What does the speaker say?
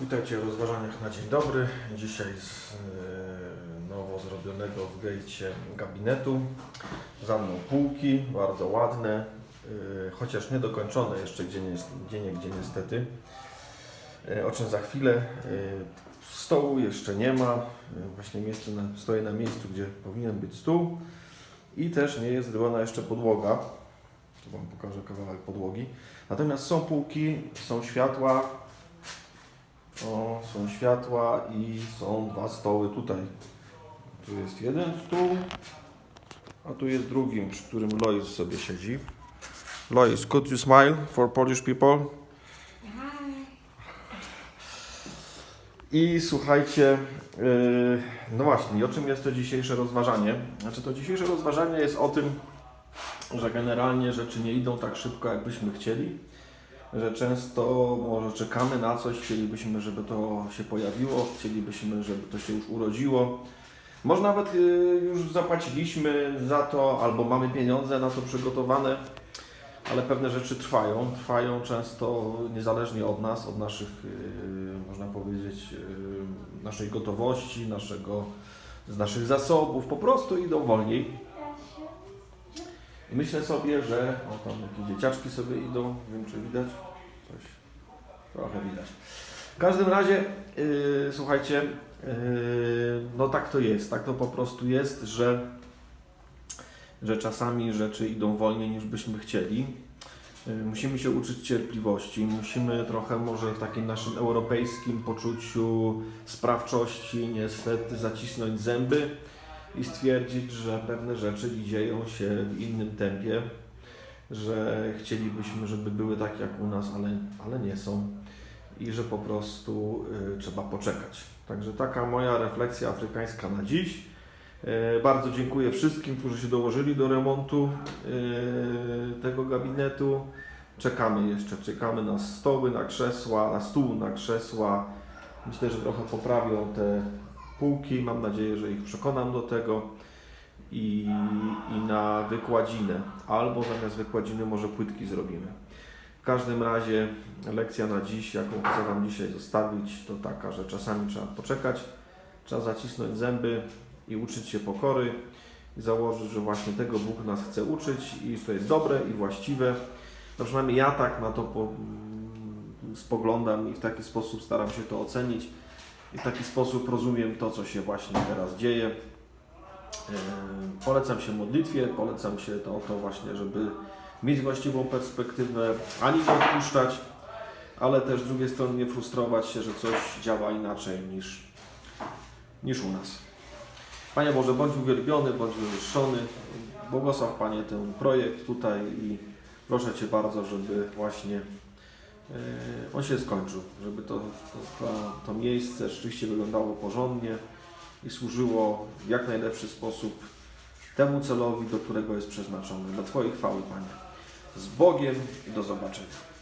Witajcie w rozważaniach na dzień dobry. Dzisiaj z e, nowo zrobionego w gejcie gabinetu. Za mną półki, bardzo ładne, e, chociaż niedokończone jeszcze gdzie, nie, gdzie nie, gdzie niestety. E, o czym za chwilę. Stołu jeszcze nie ma. Właśnie miejsce na, stoję na miejscu, gdzie powinien być stół. I też nie jest zrobiona jeszcze podłoga. Tu Wam pokażę kawałek podłogi. Natomiast są półki, są światła, o, są światła i są dwa stoły tutaj. Tu jest jeden stół, a tu jest drugi, przy którym Lois sobie siedzi. Lois, could you smile for Polish people? I słuchajcie, yy, no właśnie, o czym jest to dzisiejsze rozważanie? Znaczy to dzisiejsze rozważanie jest o tym, że generalnie rzeczy nie idą tak szybko, jakbyśmy chcieli że często może czekamy na coś, chcielibyśmy, żeby to się pojawiło, chcielibyśmy, żeby to się już urodziło. Może nawet y, już zapłaciliśmy za to, albo mamy pieniądze na to przygotowane, ale pewne rzeczy trwają. Trwają często niezależnie od nas, od naszych, y, można powiedzieć, y, naszej gotowości, naszego, z naszych zasobów, po prostu idą wolniej. Myślę sobie, że o tam jakieś dzieciaczki sobie idą, nie wiem czy widać, coś. Trochę widać. W każdym razie, yy, słuchajcie, yy, no tak to jest, tak to po prostu jest, że, że czasami rzeczy idą wolniej niż byśmy chcieli. Yy, Musimy się uczyć cierpliwości, musimy trochę może w takim naszym europejskim poczuciu sprawczości niestety zacisnąć zęby i stwierdzić, że pewne rzeczy dzieją się w innym tempie, że chcielibyśmy, żeby były tak jak u nas, ale, ale nie są i że po prostu y, trzeba poczekać. Także taka moja refleksja afrykańska na dziś. Y, bardzo dziękuję wszystkim, którzy się dołożyli do remontu y, tego gabinetu. Czekamy jeszcze, czekamy na stoły, na krzesła, na stół, na krzesła. Myślę, że trochę poprawią te półki. Mam nadzieję, że ich przekonam do tego. I, I na wykładzinę. Albo zamiast wykładziny może płytki zrobimy. W każdym razie lekcja na dziś, jaką chcę Wam dzisiaj zostawić, to taka, że czasami trzeba poczekać, trzeba zacisnąć zęby i uczyć się pokory i założyć, że właśnie tego Bóg nas chce uczyć i to jest dobre i właściwe. No przynajmniej ja tak na to po, spoglądam i w taki sposób staram się to ocenić. I w taki sposób rozumiem to, co się właśnie teraz dzieje. E, Polecam się modlitwie, polecam się to, to właśnie, żeby mieć właściwą perspektywę, ani nie odpuszczać, ale też z drugiej strony nie frustrować się, że coś działa inaczej niż, niż u nas. Panie Boże, bądź uwielbiony, bądź wywyższony. Błogosław Panie ten projekt tutaj i proszę Cię bardzo, żeby właśnie on się skończył, żeby to, to, to, to miejsce rzeczywiście wyglądało porządnie i służyło w jak najlepszy sposób temu celowi, do którego jest przeznaczone. Dla Twojej chwały, Panie. Z Bogiem i do zobaczenia.